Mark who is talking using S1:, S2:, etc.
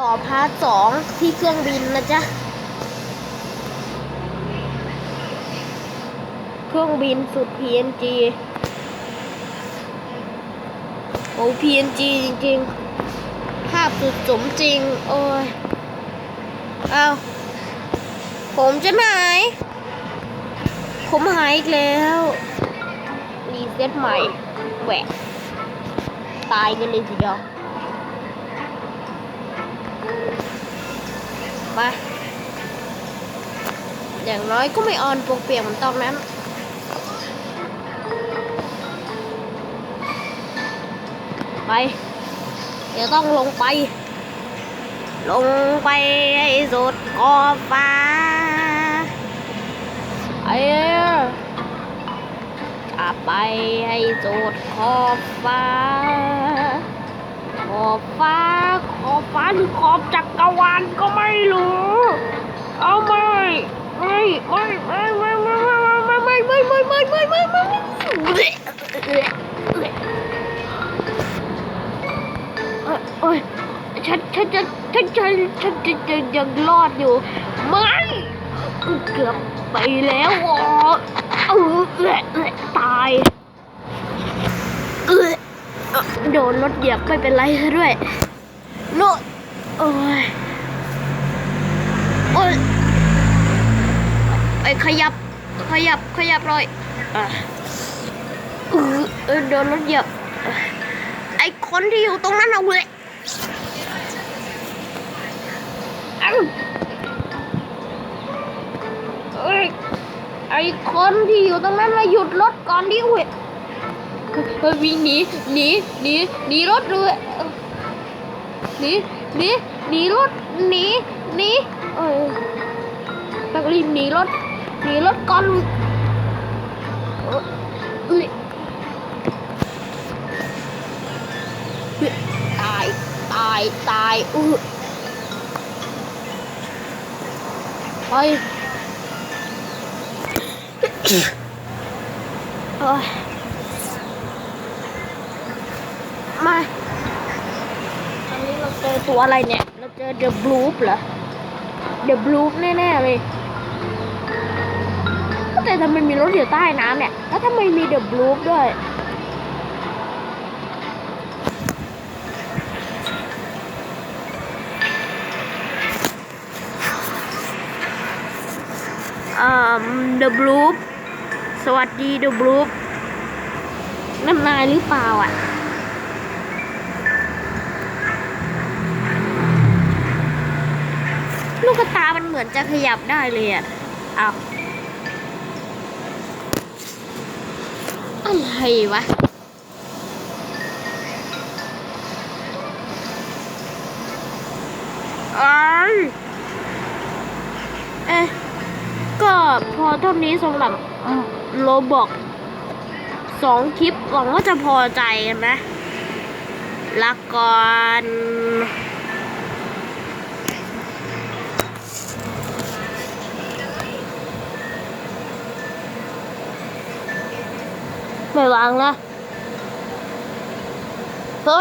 S1: ต่อพาร์ทสองที่เครื่องบินนะจ๊ะ เครื่องบินสุด PNG โอ้ PNG จริงๆ ภาพสุดสมจริง โอ้ย เอาผมจะไหน ผมหายอีกแล้ว รีเซ็ตใหม่แหวะตายกันเลยทีเดียว มาอย่างน้อยก็ไม่ออนปกเปียกเหมือนตอนนั้นไป เดี๋ยวต้องลงไป ลงไปให้สุดขอบฟ้าไอ้จะไปให้สุดขอบฟ้า ขอบฟ้า ขอบฟ้าหรือขอบจักรวาลก็ไม่รู้ เอาไม่ไม่ไม่ไม่ไม่ไม่ไม่ไม่ไม่ไม่ไม่ไม่ไม่ไม่โอ้ยฉันฉันจะฉันฉันฉันจะจะยังรอดอยู่ไม่เกือบไปแล้วอ๋อเออเออตายเออ โดนรถเหยียบไม่เป็นไรด้วยโนโอ้ยโอ้ยไอ้ขยับขยับขยับหน่อยอือเออโดนรถเหยียบ ไอ้คนที่อยู่ตรงนั้นเอาเลยอ้าวเอ้ยไอ้คนที่อยู่ตรงนั้นมาหยุดรถก่อนดิเว้ย วิ่งหนีหนีหนีหนีรถเลยหนีหนีหนีรถหนีหนีเออต้องรีบหนีรถหนีรถก่อนเอ้ยเอ้ยตายตายตายอื้ไปโอ้ย มาตอนนี้เราเจอตัวอะไรเนี่ย เราเจอเดอะบลูปเหรอ เดอะบลูปแน่ๆเลยแต่ทำไมมีรถอยู่ใต้น้ำเนี่ย แล้วทำไมมีเดอะบลูปด้วยอ่าเดอะบลูปสวัสดีเดอะบลูปน้ำนายหรือเปล่าอะ ลูกตามันเหมือนจะขยับได้เลยอะอ้าอะไรวะอ้ยเอ๊ะก็พอเท่านี้สำหรับโลบอกสองคลิปหวังว่าจะพอใจกันนะละก่อน 买完了